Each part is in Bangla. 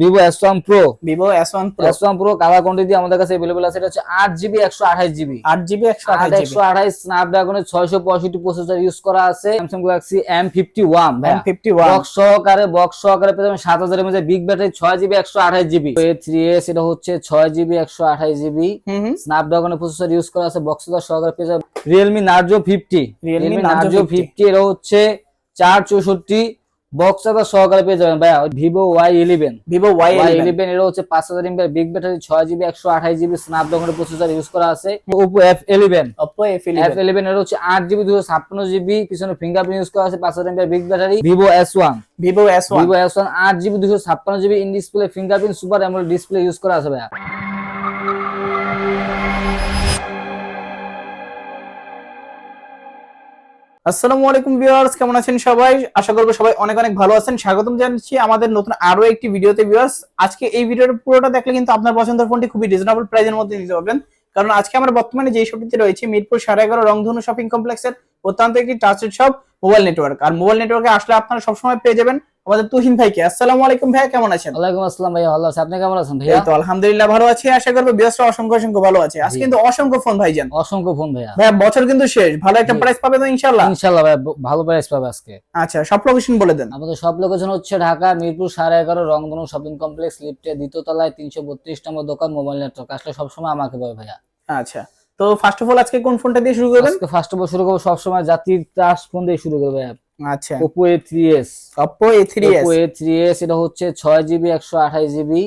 Vivo S one pro Vivo S one pro S one pro colour quantity আমাদের কাছে अवेलेबल আছে এটা হচ্ছে আট জিবি একশো আঠাশ জিবি আট জিবি একশো আট আঠাশ জিবি একশো আঠাশ স্ন্যাপড্রাগনের ছয়শো পঁয়ষট্টি প্রসেসর ইউজ করা আছে Samsung Galaxy M fifty one M fifty one box সহকারে বক্স সহকারে পেয়ে যাবেন সাত হাজারের মধ্যে বিগ ব্যাটারি ছয় জিবি একশো আঠাশ জিবি এ থ্রি এস এটা হচ্ছে ছয় জিবি একশো আঠাশ জিবি হুম হুম স্ন্যাপড্রাগনের প্রসেসর ইউজ করা আছে বক্স সহকারে পেয়ে যাবেন Realme Narzo fifty Realme Realme Narzo Narzo 50 fifty এটা হচ্ছে চার চৌষট্টি বক্স সহকারে পেয়ে যাবেন ভাইয়া। Vivo Y eleven Vivo Y Y eleven এটা হচ্ছে পাঁচ হাজার এমপি বিগ ব্যাটারি ছয় জিবি একশো আঠাশ জিবি স্ন্যাপড্রাগনের প্রসেসর ইউজ করা আছে। Oppo F eleven Oppo F F eleven এর হচ্ছে আট জিবি দুশো ছাপ্পান্ন জিবি পিছনে ফিঙ্গারপ্রিন্ট ইউজ করা আছে পাঁচ হাজার MP big battery Vivo S one Vivo S one Vivo S one আট জিবি দুশো ছাপ্পান্ন GB in display fingerprint super AMOLED display use করা আছে ভাইয়া। আসসালামু আলাইকুম ভিউয়ার্স, কেমন আছেন সবাই? আশা করব সবাই অনেক অনেক ভালো আছেন। স্বাগতম জানাচ্ছি আমাদের নতুন আরও একটি ভিডিওতে ভিউয়ার্স। আজকে এই ভিডিওর পুরোটা দেখলে কিন্তু আপনার পছন্দের ফোনটি খুবই রিজনেবল প্রাইসের মধ্যে নিতে পারবেন। কারণ আজকে আমরা বর্তমানে যে শপটিতে রয়েছে, মিরপুর সাড়ে এগারো রংধনু শপিং কমপ্লেক্সের অত্যন্ত একটি টাচের শপ মোবাইল নেটওয়ার্ক আর মোবাইল নেটওয়ার্কে আসলে আপনারা সবসময় পেয়ে যাবেন আমাদের তুহিন ভাইকে। আসসালামু আলাইকুম ভাইয়া কেমন আছেন? ওয়ালাইকুম আসসালাম ভাইয়া ভালো আছে আপনি কেমন আছেন ভাই এই তো আলহামদুলিল্লাহ ভালো আছি। আশা করব বিয়াসটা অসংখ্য অসংখ্য ভালো আছে। আজকে কিন্তু অসংখ্য ফোন ভাইজান অসংখ্য ফোন ভাইয়া। ভাইয়া বছর কিন্তু শেষ। ভালো একটা প্রাইস পাবে তো ইনশাল্লাহ ভাইয়া ব- ভালো প্রাইস পাবে আজকে। আচ্ছা সব লোকেশন বলে দেন। আমাদের সব লোকেশন হচ্ছে ঢাকা মিরপুর সাড়ে এগারো রংধনু শপিং কমপ্লেক্স লিফটে দ্বিতীয় তলায় তিনশো বত্রিশ নম্বর দোকান মোবাইল নেটওয়ার্ক আসলে সবসময় আমাকে বলে ভাইয়া। আচ্ছা তো ফার্স্ট অফ অল আজকে কোন ফোনটা দিয়ে শুরু করবেন? আজকে ফার্স্ট অফ অল শুরু করব সবসময় জাতির টাচ ফোন দিয়ে শুরু করবে ভাইয়া। আচ্ছা। Oppo A three S Oppo A3s Oppo A three S এটা হচ্ছে ছয় জিবি একশো আঠাশ জিবি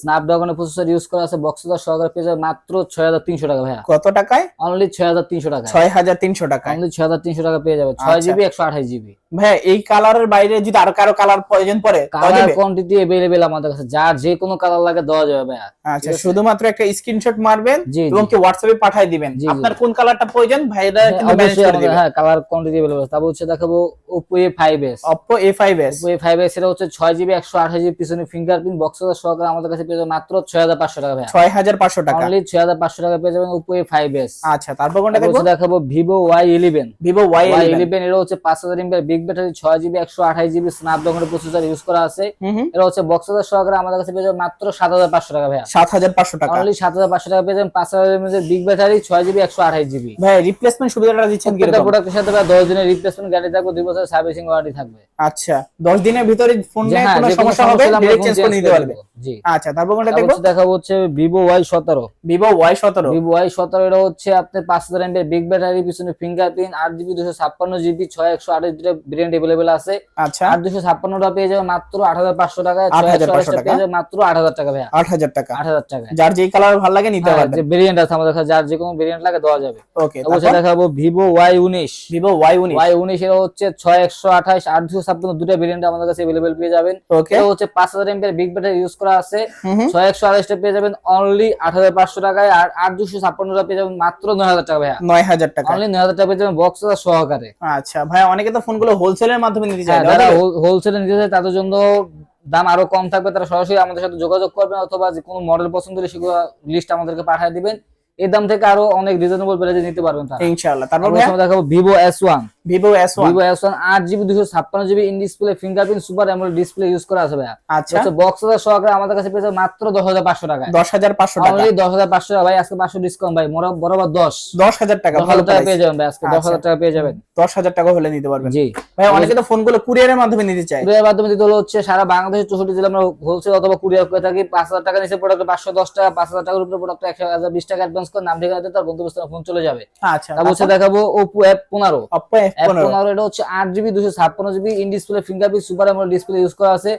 স্ন্যাপড্রাগনের প্রসেসর ইউজ করা আছে বক্স সহকারে পেয়ে যাবে মাত্র ছয় হাজার তিনশো টাকা ভাইয়া। কত টাকায়? অনলি ছয় হাজার তিনশো টাকা ছয় হাজার তিনশো টাকায়। অনলি ছয় হাজার তিনশো টাকা পেয়ে যাবে ছয় আচ্ছা। জিবি একশো আঠাশ জিবি ভাই এই কালারের বাইরে যদি আর কারও কালার প্রয়োজন পড়ে কালার? কোয়ান্টিটি এভেলেবেল আমাদের কাছে যার যে কোনো কালার লাগে দেওয়া যাবে ভাইয়া। আচ্ছা শুধুমাত্র একটা স্ক্রিনশট মারবেন। এবং কি হোয়াটসঅ্যাপে পাঠিয়ে দিবেন। আপনার কোন কালারটা প্রয়োজন ভাইরা হ্যাঁ, কিন্তু ম্যানেজ করে আমাদের দিবে হ্যাঁ কালার কোয়ান্টিটি এভেলেবল তারপর হচ্ছে দেখাবো Oppo A five S Oppo A5s Oppo A five S এটা হচ্ছে ছয় জিবি একশো আঠাশ জিবি পিছনে ফিঙ্গারপ্রিন্ট বক্স সহকারে আমাদের কাছে পেয়ে যাবে মাত্র ছয় হাজার পাঁচশো টাকা ভাইয়া। ছয় হাজার পাঁচশো টাকা। অনলি ছয় হাজার পাঁচশো টাকা পেয়ে যাবেন ওপো এ ফাইভ এস আচ্ছা তারপর কোনটা দেখব? দেখাবো Vivo Y eleven Vivo Y eleven এটা হচ্ছে পাঁচ হাজার এমপি বিগ ব্যাটারি ছয় জিবি একশো আঠাশ জিবি স্ন্যাপড্রাগনের প্রসেসর ইউজ করা আছে। এটা হচ্ছে বক্সাদার সহকারে আমাদের কাছে পেয়ে যাবে মাত্র সাত হাজার পাঁচশো টাকা ভাইয়া। সাত হাজার পাঁচশো টাকা। অনলি সাত হাজার পাঁচশো টাকা পেয়ে যাবেন পাঁচ হাজার এমএজ বিগ ব্যাটারি ছয় জিবি একশো আঠাশ জিবি ভাই রিপ্লেসমেন্ট সুবিধাটা দিচ্ছেন কীরকম? প্রোডাক্টের সাথে ভাই দশ দিনের রিপ্লেসমেন্ট গ্যারান্টি থাকবে দুই বছরের সার্ভিসিং ওয়ারেন্টি থাকবে। আচ্ছা দশ দিনের ভিতরে ফোন নিয়ে হ্যাঁ, কোনো সমস্যা হবে? চেঞ্জ করে নিতে পারবে? জি। আচ্ছা তারপর কোনটা তারপর দেখব? দেখাবো হচ্ছে ভিভো ওয়াই সতেরো। ভিভো ওয়াই সতেরো। এটা হচ্ছে আপনার পাঁচ হাজার এমপি বিগ ব্যাটারি পিছনে ফিঙ্গারপ্রিন্ট আট জিবি দুশো ছাপ্পান্ন জিবি ছয় একশো আঠাশ দুটো ভেরিয়েন্ট অ্যাভেলেবেল আছে। আচ্ছা। পেয়ে যাবে মাত্র আট হাজার পাঁচশো টাকা ছয় 8,500 একশো আঠাশটা টাকা। পেয়ে যাবে মাত্র আট হাজার টাকা ভাইয়া। আট হাজার টাকা। আট হাজার টাকা। যার যেই কালার ভালো লাগে নিতে হ্যাঁ, পারবেন। যে ভেরিয়েন্ট আছে আমাদের কাছে যার যে কোনো ভেরিয়েন্ট লাগে দেওয়া যাবে। ওকে অবশ্যই দেখাবো ভিভো ওয়াই উনিশ। ভিভো ওয়াই উনিশ। ওয়াই উনিশ এর হচ্ছে ছয় একশো আঠাশ আট ছাপ্পান্ন দুটো ভেরিয়েন্ট আমাদের কাছে অ্যাভেলেবেল পেয়ে যাবেন। হচ্ছে পাঁচ হাজার এমপি বিগ ব্যাটারি ইউজ করা আছে। হুম হুম। ছয় একশো আঠাশটা পেয়ে যাবেন অনলি আট হাজার পাঁচশো টাকায় আর আট দুশো ছাপ্পান্নটা পেয়ে যাবেন মাত্র নয় হাজার টাকা ভাইয়া। নয় হাজার টাকা। অনলি নয় হাজার টাকা পেয়ে যাবেন বক্স সহকারে। আচ্ছা ভাই অনেকে তো ফোনগুলো হোলসেলের মাধ্যমে নিতে চায় হ্যাঁ যারা হোলসেলে নিতে চায় তাদের জন্য দাম আরও কম থাকবে তারা সরাসরি আমাদের সাথে যোগাযোগ করবেন অথবা যে কোনো মডেল পছন্দ হলে সেগুলো লিস্ট আমাদেরকে পাঠিয়ে দিবেন। এই দাম থেকে আরও অনেক রিজনেবল প্রাইসে নিতে পারবেন তারা। ইনশাআল্লাহ। তারপর আমরা ভাই দেখাবো ভিভো এস ওয়ান আট জিবি দুশো ছাপ্পান্ন GB in display fingerprint super AMOLED display use করা আছে ভাইয়া। আচ্ছা। হচ্ছে বক্স সহকারে আমাদের কাছে পেয়েছে মাত্র দশ হাজার পাঁচশো টাকা দশ হাজার পাঁচশো টাকা। অনলি দশ হাজার পাঁচশো টাকা ভাই আজকে পাঁচশো ডিসকাউন্ট ভাই মোরা- বরাবর দশ। দশ হাজার টাকা ভালো টাকা পেয়ে যাবেন ভাই আজকে দশ আচ্ছা। হাজার টাকা পেয়ে যাবেন। দশ হাজার টাকা হলে নিতে পারবেন। জি। ভাই অনেকে তো ফোনগুলো কুরিয়ারের মাধ্যমে নিতে চায়। কুরিয়ার মাধ্যমে দিতে হলো হচ্ছে সারা বাংলাদেশের চৌষট্টি জেলা আমরা হোলসেল অথবা কুরিয়ার করে থাকি। পাঁচ হাজার টাকা নিচে প্রোডাক্ট পাঁচশো দশ টাকা পাঁচ হাজার টাকার উপরে প্রোডাক্ট একশো হাজার বিশ টাকা অ্যাডভান্স করে নাম ঠিকানা তার গন্তব্যস্থানে ফোন চলে যাবে। আচ্ছা তারপর হচ্ছে দেখাবো পনেরো। অপ্পো এফ এফ পনেরো। পনেরো এটা হচ্ছে আট জিবি দুশো ছাপ্পান্ন GB in display fingerprint super display use করা আছে।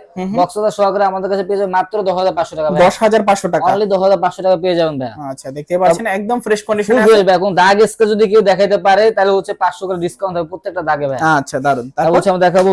সহকারে আমাদের কাছে পেয়ে যাবে মাত্র দশ হাজার পাঁচশো টাকা দশ হাজার পাঁচশো টাকা। অনলি দশ হাজার পাঁচশো টাকা পেয়ে যাবেন ভাই। আচ্ছা দেখতে পাচ্ছেন একদম ফ্রেশ কন্ডিশন খুব এখন দাগ স্কে যদি কেউ দেখাইতে পারে তাহলে হচ্ছে পাঁচশো করে ডিসকাউন্ট হবে প্রত্যেকটা দাগে ভাই। আচ্ছা দারুণ তারপর হচ্ছে আমরা দেখাবো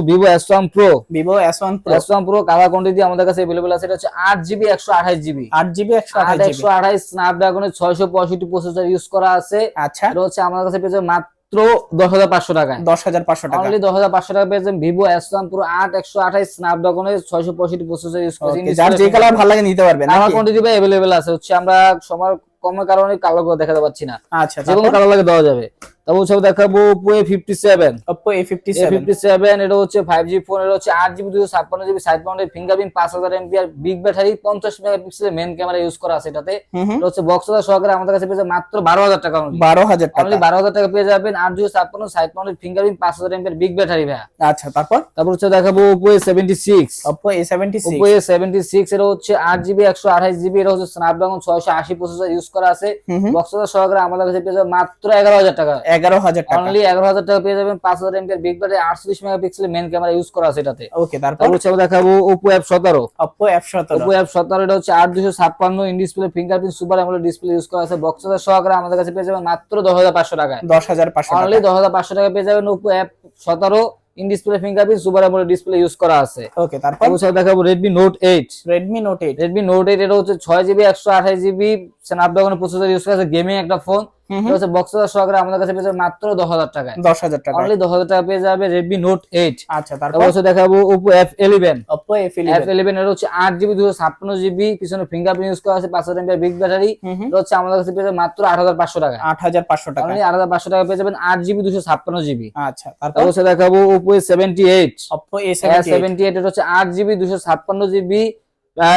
কালার কোয়ান্টিটি আমাদের কাছে আছে এটা হচ্ছে আট জিবি একশো আঠাশ জিবি আট জিবি একশো আট আঠাশ জিবি একশো আঠাশ স্ন্যাপড্রাগনের ছয়শো পঁয়ষট্টি প্রসেসর ইউজ করা আছে। আচ্ছা। এটা হচ্ছে আমাদের কাছে পেয়েছে মাত্র দশ হাজার পাঁচশো টাকায়। দশ হাজার পাঁচশো টাকা। অনলি দশ হাজার পাঁচশো টাকা পেয়েছেন ভিভো এস ওয়ান পুরো আট একশো আঠাশ স্ন্যাপড্রাগনের ছয়শো পঁয়ষট্টি প্রসেসর ইউজ করেছি। যার যে কালার ভালো লাগে নিতে পারবেন আমার? কোয়ান্টিটি অ্যাভেলেবেল আছে। হচ্ছে আমরা সময় কমের কারণে কালো করে দেখাতে পাচ্ছি না। আচ্ছা যে কোনো কালো লাগে দেওয়া যাবে। তারপর হচ্ছে দেখাবো Oppo A fifty seven Oppo A57 fifty seven এটা হচ্ছে ফাইভ জি ফোন এটা হচ্ছে আট জিবি দুশো ছাপ্পান্ন জিবি সাইড মাউন্টের ফিঙ্গারপ্রিন্ট পাঁচ হাজার এমপিআর বিগ ব্যাটারি পঞ্চাশ মেগাপিক্সেলের মেন ক্যামেরা ইউজ করা আছে এটাতে। এটা হচ্ছে বক্স সহকারে আমাদের কাছে পেয়েছে মাত্র বারো হাজার টাকা বারো হাজার টাকা। বারো হাজার টাকা পেয়ে যাবেন আট দুশো ছাপ্পান্ন সাইড মাউন্টের ফিঙ্গারপ্রিন্ট পাঁচ হাজার এমপিআর বিগ ব্যাটারি ভাইয়া। আচ্ছা তারপর? তারপর হচ্ছে দেখাবো Oppo A seventy six Oppo A76 Oppo A seventy six এটা হচ্ছে আট জিবি একশো আঠাশ জিবি এটা হচ্ছে স্ন্যাপড্রাগন ছয়শো আশি প্রসেসর ইউজ করা আছে। বক্স সহকারে আমাদের কাছে পেয়ে যাবে মাত্র এগারো হাজার টাকা। এগারো হাজার টাকা। অনলি এগারো হাজার টাকা পেয়ে যাবেন পাঁচ হাজার এমপিআর বিগ ব্যাটারি আটচল্লিশ মেগাপিক্সেলের মেন ক্যামেরা ইউজ করা আছে এটাতে। ওকে তারপর? হচ্ছে আমরা দেখাবো ওপো অ্যাপ সতেরো। Oppo F17 ওপো অ্যাপ সতেরো এটা হচ্ছে আট দুশো ছাপ্পান্ন in display fingerprint super AMOLED display use করা আছে। বক্স সহকারে আমাদের কাছে পেয়ে যাবেন মাত্র দশ হাজার পাঁচশো টাকায়। দশ হাজার পাঁচশো অনলি দশ হাজার পাঁচশো টাকা পেয়ে যাবেন ওপো অ্যাপ সতেরো in display fingerprint super AMOLED display use করা আছে। ওকে তারপর? হচ্ছে দেখাবো Redmi Note eight Redmi Note 8 Redmi Note eight এটা হচ্ছে ছয় জিবি একশো আঠাশ জিবি স্ন্যাপড্রাগনের প্রসেসর ইউজ করা আছে। গেমিং একটা ফোন হচ্ছে বক্স সহকারে আমাদের কাছে পেয়ে যাবে মাত্র দশ হাজার টাকায় দশ হাজার টাকা। অনলি দশ হাজার টাকা পেয়ে যাবে রেডমি নোট এইট আচ্ছা তারপর? হচ্ছে দেখাবো Oppo F eleven Oppo F F11 eleven এর হচ্ছে আট জিবি দুশো ছাপ্পান্ন জিবি পিছনে ফিঙ্গারপ্রিন্ট ইউজ করা আছে পাঁচ হাজার এমপি বিগ ব্যাটারি এটা হচ্ছে আমাদের কাছে পেয়ে যাবে মাত্র আট হাজার পাঁচশো টাকা। আট হাজার পাঁচশো টাকা। অনলি আট হাজার পাঁচশো টাকা পেয়ে যাবেন আট জিবি দুশো ছাপ্পান্ন জিবি আচ্ছা তারপর? হচ্ছে দেখাবো Oppo seventy eight Oppo A78 seventy eight এটা হচ্ছে আট জিবি দুশো ছাপ্পান্ন জিবি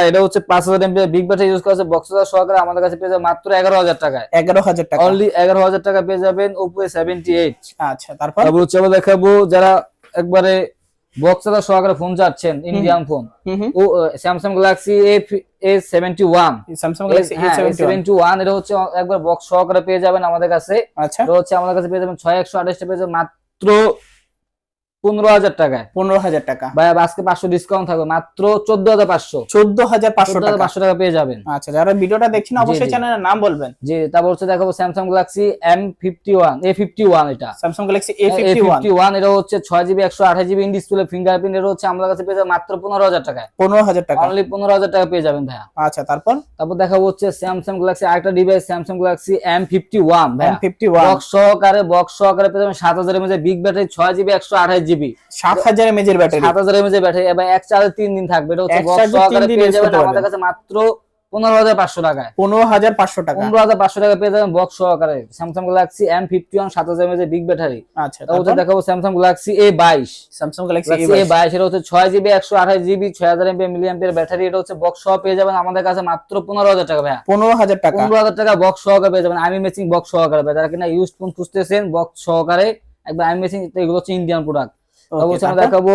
এটা হচ্ছে পাঁচ হাজার এমপি বিগ ব্যাটারি ইউজ করা আছে বক্স সহকারে আমাদের কাছে পেয়ে যাবে মাত্র এগারো হাজার টাকায়। এগারো হাজার টাকা। অনলি এগারো হাজার টাকা পেয়ে যাবেন ওপো সেভেন্টি এইট আচ্ছা তারপর? তারপর হচ্ছে আমরা দেখাবো যারা একবারে বক্স সহকারে ফোন চাচ্ছেন Indian phone O Samsung Galaxy A seventy one Galaxy A71 seventy one এটা হচ্ছে একবার বক্স সহকারে পেয়ে যাবেন আমাদের কাছে। আচ্ছা। এটা হচ্ছে আমাদের কাছে পেয়ে যাবেন ছয় একশো আঠাশটা পেয়ে যাবেন মাত্র পনেরো হাজার টাকায়। পনেরো হাজার টাকা। ভাই আজকে পাঁচশো ডিসকাউন্ট থাকবে। মাত্র চোদ্দ হাজার পাঁচশো। চোদ্দ হাজার পাঁচশো টাকা। পাঁচশো টাকা পেয়ে যাবেন। আচ্ছা যারা ভিডিওটা দেখছেন অবশ্যই চ্যানেলের নাম বলবেন। জি তারপর হচ্ছে দেখাবো Samsung Galaxy M fifty one A fifty one এটা। Samsung Galaxy A fifty one এটা হচ্ছে ছয় জিবি একশো আঠাশ জিবি ইন ডিসপ্লে ফিঙ্গারপ্রিন্ট এটা হচ্ছে আমাদের কাছে পেয়ে যাবে মাত্র পনেরো হাজার টাকায়। পনেরো হাজার টাকা। অনলি পনেরো হাজার টাকা পেয়ে যাবেন ভাইয়া। আচ্ছা তারপর? তারপর দেখাবো হচ্ছে স্যামসাং গ্যালাক্সি আরেকটা device Samsung Galaxy M fifty one M51 box সহকারে বক্স সহকারে পেয়ে যাবেন সাত হাজার এমএজ বিগ ব্যাটারি ছয় জিবি একশো আঠাশ জিবি সাত হাজার এমএজ এর ব্যাটারি সাত হাজার এমএজ ব্যাটারি এবার এক চার্জে তিন দিন থাকবে। এটা হচ্ছে বক্স সহকারে পেয়ে যাবেন আমাদের কাছে মাত্র পনেরো হাজার পাঁচশো টাকায়। পনেরো হাজার পাঁচশো টাকা। পনেরো হাজার পাঁচশো টাকা পেয়ে যাবেন বক্স সহকারে। Samsung Galaxy M fifty one সাত হাজার এমএজ বিগ ব্যাটারি আচ্ছা তারপর? দেখাবো স্যামসাং গ্যালাক্সি এ বাইশ। স্যামসাং গ্যালাক্সি এ বাইশ। এটা হচ্ছে ছয় জিবি একশো আঠাশ জিবি ছয় হাজার এমপি মিলিয়াম্পিয়ার ব্যাটারি এটা হচ্ছে বক্স সহ পেয়ে যাবেন আমাদের কাছে মাত্র পনেরো হাজার টাকা ভাইয়া। পনেরো হাজার টাকা। পনেরো হাজার টাকা বক্স সহকারে পেয়ে যাবেন। আমি মেসিং বক্স সহকারে যারা কিনা ইউজ ফোন খুঁজতেছেন বক্স সহকারে একবার আমি মেসিং এগুলো হচ্ছে ইন্ডিয়ান প্রোডাক্ট আমরা তারপর? দেখাবো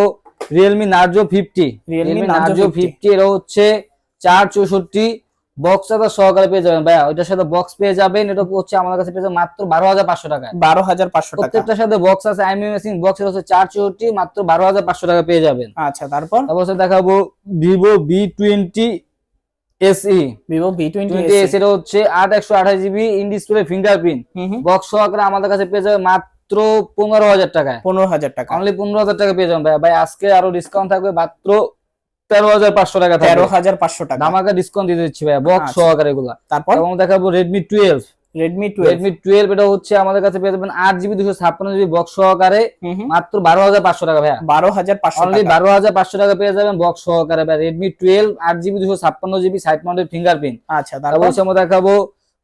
Realme Narzo fifty Realme Narzo fifty এটা হচ্ছে চার চৌষট্টি। বক্স সহকারে পেয়ে যাবেন ভাইয়া। ওইটার সাথে বক্স পেয়ে যাবেন। এটা হচ্ছে আমাদের কাছে পেয়ে মাত্র বারো হাজার পাঁচশো টাকায়। বারো হাজার পাঁচশো টাকা। প্রত্যেকটার সাথে বক্স আছে। আইমি মেসিং বক্স হচ্ছে চার চৌষট্টি মাত্র বারো হাজার পাঁচশো টাকা পেয়ে যাবেন। আচ্ছা তারপর? তারপর দেখাবো Vivo V twenty SE Vivo V twenty twenty S এটা হচ্ছে আট একশো আঠাশ GB in display fingerprint box সহকারে আমাদের কাছে পেয়ে যাবে মাত্র পনেরো হাজার টাকায়। পনেরো হাজার টাকা। অনলি পনেরো হাজার টাকা পেয়ে যাবেন ভাই। ভাই আজকে আরও ডিসকাউন্ট থাকবে মাত্র তেরো হাজার পাঁচশো টাকা তেরো হাজার পাঁচশো টাকা। ধামাকা ডিসকাউন্ট দিয়ে দিচ্ছি ভাই বক্স আচ্ছা। সহকারে এগুলা। তারপর? এবং দেখাবো Redmi twelve Redmi Redmi twelve এটা হচ্ছে আমাদের কাছে পেয়ে যাবেন আট জিবি দুশো ছাপ্পান্ন জিবি বক্স সহকারে মাত্র বারো হাজার পাঁচশো টাকা ভাইয়া। বারো হাজার পাঁচশো অনলি বারো হাজার পাঁচশো টাকা পেয়ে যাবেন বক্স সহকারে ভাই। রেডমি টুয়েলভ আট জিবি দুশো ছাপ্পান্ন জিবি সাইড মাউন্টেড ফিঙ্গারপ্রিন্ট আচ্ছা তারপর তারপর? হচ্ছে আমরা দেখাবো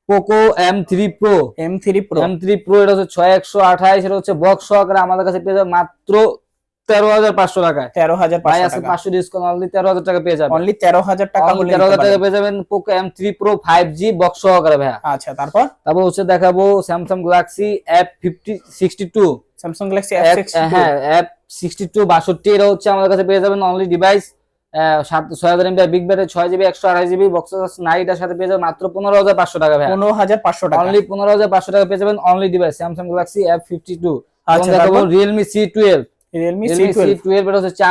Poco M three pro M three pro M three pro এটা হচ্ছে ছয় একশো আঠাইশ এটা হচ্ছে বক্স সহকারে আমাদের কাছে পেয়ে যাবে মাত্র তেরো হাজার পাঁচশো টাকায়। তেরো হাজার পাঁচশো ডিসকাউন্ট অনলি তেরো হাজার টাকা পেয়ে যাবেন অনলি তেরো হাজার টাকা তেরো হাজার টাকা পেয়ে যাবেন Poco M three pro five G box সহকারে ভাইয়া। আচ্ছা তারপর? তারপর হচ্ছে দেখাবো Samsung Galaxy F fifty sixty two Samsung Galaxy হ্যাঁ এফ সিক্সটি টু বাষট্টি এটা হচ্ছে আমাদের কাছে পেয়ে যাবেন অনলি ডিভাইস ছয় হাজার এমবি বিগ ছয় জিবি একশো আড়াই জিবি বক্স নাইটার সাথে পেয়ে যাবেন মাত্র পনেরো হাজার পাঁচশো টাকা পনেরো হাজার পাঁচশো টাকা। অনলি পনেরো হাজার পাঁচশো টাকা পেয়ে যাবেন only device Samsung Galaxy F fifty two? Realme C twelve twelve twelve এটা হচ্ছে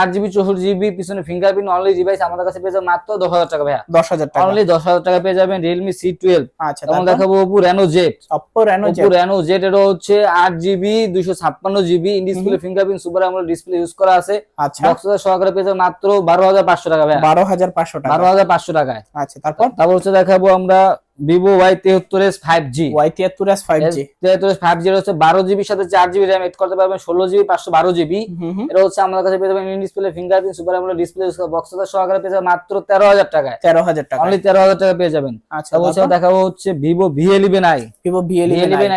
পিছনে ফিঙ্গারপ্রিন্ট অনলি ডিভাইস আমাদের কাছে পেয়ে যাবেন মাত্র টাকা ভাইয়া। দশ হাজার টাকা। অনলি দশ হাজার টাকা পেয়ে যাবেন সি টুয়েলভ আচ্ছা এবং তারপর? দেখাবো Oppo Reno Z Oppo Reno Oppo Reno Z এটা হচ্ছে আট জিবি দুইশো ছাপ্পান্ন GB in display fingerprint super AMOLED display use করা আছে। আচ্ছা। বক্স সহকারে পেয়ে যাবেন মাত্র বারো হাজার পাঁচশো টাকা ভাইয়া। বারো হাজার পাঁচশো টাকা। বারো হাজার পাঁচশো টাকায়। আচ্ছা তারপর? তারপর হচ্ছে দেখাবো আমরা ভিভো ওয়াই তেহত্তর এস ফাইভ জি ওয়াই তিয়াত্তর S five G S five G হচ্ছে বারো জিবির সাথে চার জিবি র্যাম এড করতে পারবেন ষোলো জিবি পাঁচশো বারো জিবি এটা হচ্ছে আমাদের কাছে পেয়ে যাবেন display fingerprint super AMOLED display box সহকারে পেয়ে যাবেন মাত্র তেরো হাজার টাকায়। তেরো হাজার টাকা অনলি তেরো হাজার টাকা পেয়ে যাবেন। আচ্ছা দেখাবো হচ্ছে Vivo V eleven I Vivo V I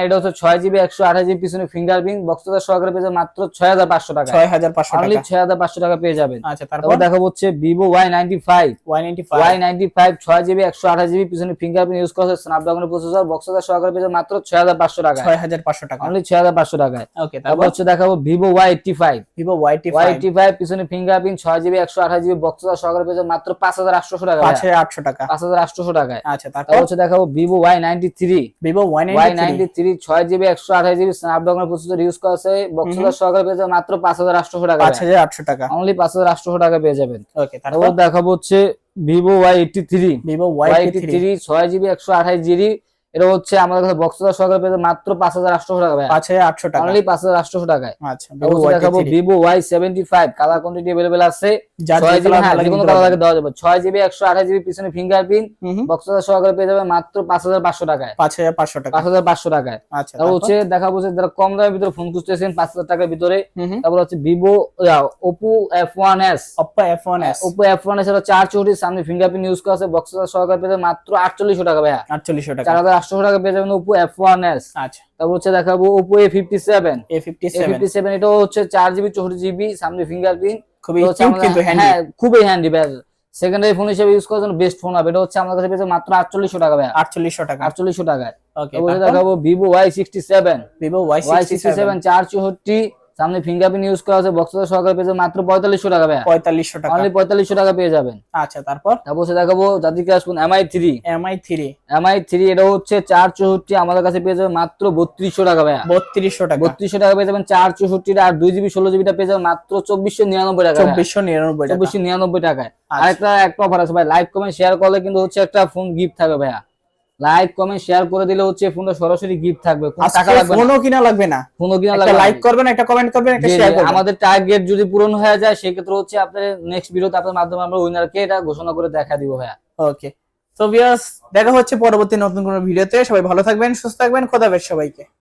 এটা হচ্ছে ছয় জিবি একশো আঠাশ জিবি পিছনে ফিঙ্গারপ্রিন্ট বক্স সহকারে পেয়ে যাবেন মাত্র ছয় হাজার পাঁচশো টাকা ছয় হাজার পাঁচশো অনলি টাকা ছয় হাজার পাঁচশো টাকা পেয়ে যাবেন। আচ্ছা তারপর? তারপর দেখাবো হচ্ছে Vivo Y ninety five Y ninety five Y ninety five ছয় জিবি একশো আঠাশ জিবি পিছনে ফিঙ্গারপ্রিন্ট ইউজ করা হচ্ছে স্ন্যাপড্রাগনের প্রসেসর বক্স সহকারে পেয়ে যাবেন মাত্র ছয় হাজার পাঁচশো টাকা ছয় হাজার পাঁচশো টাকা। অনলি ছয় হাজার পাঁচশো টাকায়। ওকে তারপর হচ্ছে দেখাবো Vivo Y eighty five Vivo Y five eighty five পিছনে ফিঙ্গারপ্রিন্ট ছয় জিবি একশো আঠাশ জিবি বক্স সহকারে পেয়ে যাবেন মাত্র পাঁচ হাজার আটশোশো টাকা পাঁচ হাজার আটশো টাকা। পাঁচ হাজার আটশোশো টাকায়। আচ্ছা তারপর? হচ্ছে দেখাবো Vivo Y ninety three Vivo Y Y ninety three ছয় জিবি একশো আঠাশ জিবি স্ন্যাপড্রাগনের প্রসেসর ইউজ করা আছে বক্স সহকারে পেয়ে যাবেন মাত্র পাঁচ হাজার আটশোশো টাকা পাঁচ হাজার আটশো টাকা। অনলি পাঁচ হাজার আটশোশো টাকা পেয়ে যাবেন। ওকে তারপর? তারপর দেখাবো হচ্ছে Vivo Y eighty three Vivo Y eighty eighty three ছয় জিবি একশো আঠাশ জিবি এটা হচ্ছে আমাদের কাছে বক্স সহকারে পেয়ে যাবেন মাত্র পাঁচ হাজার আটশোশো টাকা পাঁচ হাজার আটশো টাকা। অনলি পাঁচ হাজার আটশোশো টাকায়। আচ্ছা দেখাবো Vivo Y seventy five colour quantity available আছে। ছয় জিবি হ্যাঁ যে কোনো লাগে কালার দেওয়া যাবে। ছয় জিবি একশো আঠাশ জিবি পিছনে ফিঙ্গারপ্রিন্ট বক্স সহকারে পেয়ে যাবে মাত্র পাঁচ হাজার পাঁচশো টাকায়। পাঁচ হাজার পাঁচশো টাকা। পাঁচ হাজার পাঁচশো টাকায়। আচ্ছা তারপর হচ্ছে দেখাবো যে যারা কম দামের ভিতরে ফোন খুঁজতেছেন পাঁচ হাজার টাকার ভিতরে তারপর হচ্ছে Vivo Oppo F one S Oppo F one S Oppo F one S এর চার চৌটির সামনে ফিঙ্গারপ্রিন্ট ইউজ করা আছে বক্স সহকারে পেয়ে মাত্র আটচল্লিশশো টাকা ভাইয়া। আটচল্লিশশো টাকা। চার হাজার আটশো টাকা পেয়ে যাবেন ওপো এফ ওয়ান এস আচ্ছা। তারপর হচ্ছে দেখাবো Oppo A fifty seven A fifty seven fifty seven এটাও হচ্ছে চার জিবি চৌষট্টি জিবি সামনে ফিঙ্গারপ্রিন্ট খুবই হ্যাঁ খুবই হ্যান্ডি ভাই। সেকেন্ডারি ফোন হিসেবে ইউজ করার জন্য বেস্ট ফোন হবে। এটা হচ্ছে আমাদের কাছে মাত্র আটচল্লিশশো টাকা ভাই। আটচল্লিশশো টাকা। আটচল্লিশশো টাকায়। ওকে দেখাবো Vivo Y sixty seven Vivo Y sixty seven চার চৌষট্টি। সামনে ফিঙ্গারপ্রিন্ট ইউজ করা আছে বক্স সহকারে পেয়েছে মাত্র পঁয়তাল্লিশশো টাকা ভাই। পঁয়তাল্লিশশো টাকা। অনলি পঁয়তাল্লিশশো টাকা পেয়ে যাবেন। আচ্ছা তারপর? তারপর হচ্ছে দেখাবো class phone Mi three Mi three Mi three এটা হচ্ছে চার চৌষট্টি আমাদের কাছে পেয়ে যাবে মাত্র বত্রিশশো টাকা ভাইয়া। বত্রিশশো টাকা। বত্রিশশো টাকা পেয়ে যাবেন চার চৌষট্টিটা আর দুই জিবি ষোলো জিবিটা পেয়ে যাবেন মাত্র চব্বিশশো নিরানব্বই টাকা। চব্বিশশো নিরানব্বই টাকা। চব্বিশশো নিরানব্বই টাকায়। আচ্ছা। আরেকটা একটা অফার আছে ভাই লাইক কমেন্ট শেয়ার করলে কিন্তু হচ্ছে একটা ফোন গিফট থাকবে ভাইয়া। লাইক কমেন্ট শেয়ার করে দিলে হচ্ছে ফোনটা সরাসরি গিফট থাকবে। কোনো টাকা লাগবে না। ফোনও কিনা লাগবে না। ফোনও কিনা একটা লাগবে লাইক করবেন একটা কমেন্ট করবেন একটা শেয়ার করবেন। আমাদের টার্গেট যদি পূরণ হয়ে যায় সেক্ষেত্রে হচ্ছে আপনাদের নেক্সট ভিডিওতে আপনার মাধ্যমে আমরা উইনারকে এটা ঘোষণা করে দেখা দিব ভাইয়া। ওকে তো ভিউয়ার্স দেখা হচ্ছে পরবর্তী নতুন কোনো ভিডিওতে সবাই ভালো থাকবেন সুস্থ থাকবেন খোদা হাফেজ সবাইকে।